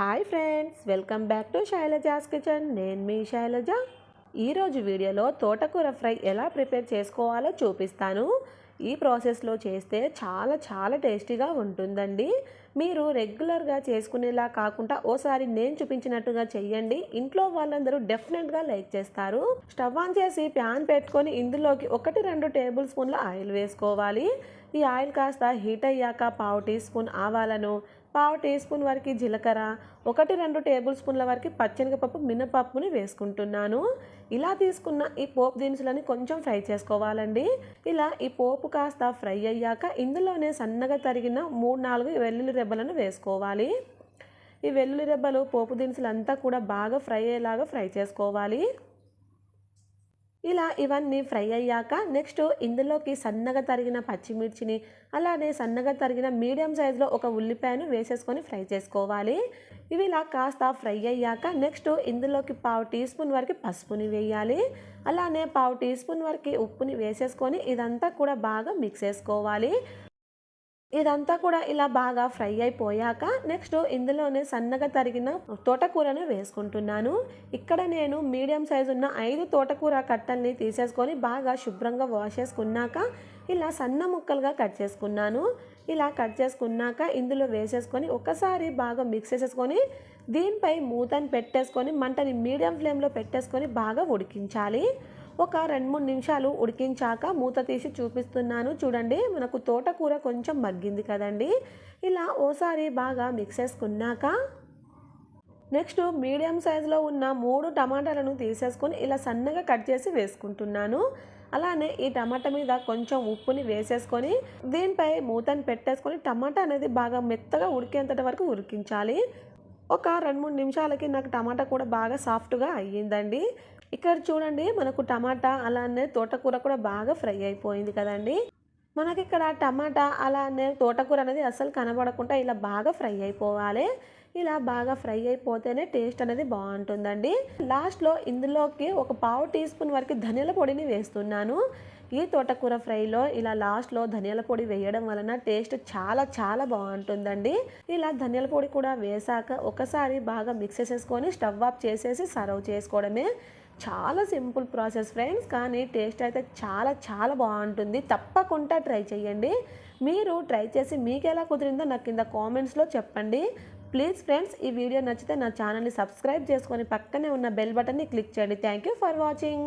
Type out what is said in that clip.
Hi friends welcome back to Shailaja's kitchen. నేను మీ శైలజ. ఈరోజు వీడియోలో తోటకూర ఫ్రై ఎలా ప్రిపేర్ చేసుకోవాలో చూపిస్తాను. ఈ ప్రాసెస్లో చేస్తే చాలా చాలా టేస్టీగా ఉంటుందండి. మీరు రెగ్యులర్గా చేసుకునేలా కాకుండా ఓసారి నేను చూపించినట్టుగా చెయ్యండి ఇంట్లో వాళ్ళందరూ డెఫినెట్గా లైక్ చేస్తారు. స్టవ్ ఆన్ చేసి ప్యాన్ పెట్టుకొని ఇందులోకి ఒకటి రెండు టేబుల్ స్పూన్ల ఆయిల్ వేసుకోవాలి. ఈ ఆయిల్ కాస్త హీట్ అయ్యాక పావు టీ స్పూన్ ఆవాలను పావు టీ స్పూన్ వరకు జీలకర్ర ఒకటి రెండు టేబుల్ స్పూన్ల వరకు పచ్చనిగపప్పు మినపప్పుని వేసుకుంటున్నాను. ఇలా తీసుకున్న ఈ పోపు దినుసులని కొంచెం ఫ్రై చేసుకోవాలండి. ఇలా ఈ పోపు కాస్త ఫ్రై అయ్యాక ఇందులోనే సన్నగా తరిగిన మూడు నాలుగు వెల్లుల్లి రెబ్బలను వేసుకోవాలి. ఈ వెల్లుల్లి రెబ్బలు పోపు దినుసులు అంతా కూడా బాగా ఫ్రై అయ్యేలాగా ఫ్రై చేసుకోవాలి. ఇలా ఇవన్నీ ఫ్రై అయ్యాక నెక్స్ట్ ఇందులోకి సన్నగా తరిగిన పచ్చిమిర్చిని అలానే సన్నగా తరిగిన మీడియం సైజులో ఒక ఉల్లిపాయను వేసేసుకొని ఫ్రై చేసుకోవాలి. ఇవి ఇలా కాస్త ఫ్రై అయ్యాక నెక్స్ట్ ఇందులోకి పావు టీ స్పూన్ వరకు పసుపుని వేయాలి. అలానే పావు టీ స్పూన్ వరకు ఉప్పుని వేసేసుకొని ఇదంతా కూడా బాగా మిక్స్ చేసుకోవాలి. ఇదంతా కూడా ఇలా బాగా ఫ్రై అయిపోయాక నెక్స్ట్ ఇందులోనే సన్నగా తరిగిన తోటకూరను వేసుకుంటున్నాను. ఇక్కడ నేను మీడియం సైజు ఉన్న ఐదు తోటకూర కట్టల్ని తీసేసుకొని బాగా శుభ్రంగా వాష్ చేసుకున్నాక ఇలా సన్న ముక్కలుగా కట్ చేసుకున్నాను. ఇలా కట్ చేసుకున్నాక ఇందులో వేసేసుకొని ఒకసారి బాగా మిక్స్ చేసేసుకొని దీనిపై మూతని పెట్టేసుకొని మంటని మీడియం ఫ్లేమ్లో పెట్టేసుకొని బాగా ఉడికించాలి. ఒక రెండు మూడు నిమిషాలు ఉడికించాక మూత తీసి చూపిస్తున్నాను. చూడండి మనకు తోటకూర కొంచెం మగ్గింది కదండి. ఇలా ఓసారి బాగా మిక్స్ చేసుకున్నాక నెక్స్ట్ మీడియం సైజులో ఉన్న మూడు టమాటాలను తీసేసుకొని ఇలా సన్నగా కట్ చేసి వేసుకుంటున్నాను. అలానే ఈ టమాటా మీద కొంచెం ఉప్పుని వేసేసుకొని దీనిపై మూతని పెట్టేసుకొని టమాటా అనేది బాగా మెత్తగా ఉడికేంతటి వరకు ఉడికించాలి. ఒక రెండు మూడు నిమిషాలకి నాకు టమాటా కూడా బాగా సాఫ్ట్గా అయ్యిందండి. ఇక్కడ చూడండి మనకు టమాటా అలానే తోటకూర కూడా బాగా ఫ్రై అయిపోయింది కదండి. మనకి ఇక్కడ టమాటా అలానే తోటకూర అనేది అసలు కనబడకుండా ఇలా బాగా ఫ్రై అయిపోవాలి. ఇలా బాగా ఫ్రై అయిపోతేనే టేస్ట్ అనేది బాగుంటుందండి. లాస్ట్లో ఇందులోకి ఒక పావు టీ స్పూన్ వరకు ధనియాల పొడిని వేస్తున్నాను. ఈ తోటకూర ఫ్రైలో ఇలా లాస్ట్లో ధనియాల పొడి వేయడం వలన టేస్ట్ చాలా చాలా బాగుంటుందండి. ఇలా ధనియాల పొడి కూడా వేసాక ఒకసారి బాగా మిక్స్ చేసేసుకొని స్టవ్ ఆఫ్ చేసేసి సర్వ్ చేసుకోవడమే. చాలా సింపుల్ ప్రాసెస్ ఫ్రెండ్స్ కానీ టేస్ట్ అయితే చాలా చాలా బాగుంటుంది. తప్పకుండా ట్రై చేయండి. మీరు ట్రై చేసి మీకు ఎలా కుదిరిందో నాకు కింద కామెంట్స్లో చెప్పండి. ప్లీజ్ ఫ్రెండ్స్ ఈ వీడియో నచ్చితే నా ఛానల్ని సబ్స్క్రైబ్ చేసుకొని పక్కనే ఉన్న బెల్ బటన్ని క్లిక్ చేయండి. Thank you for watching.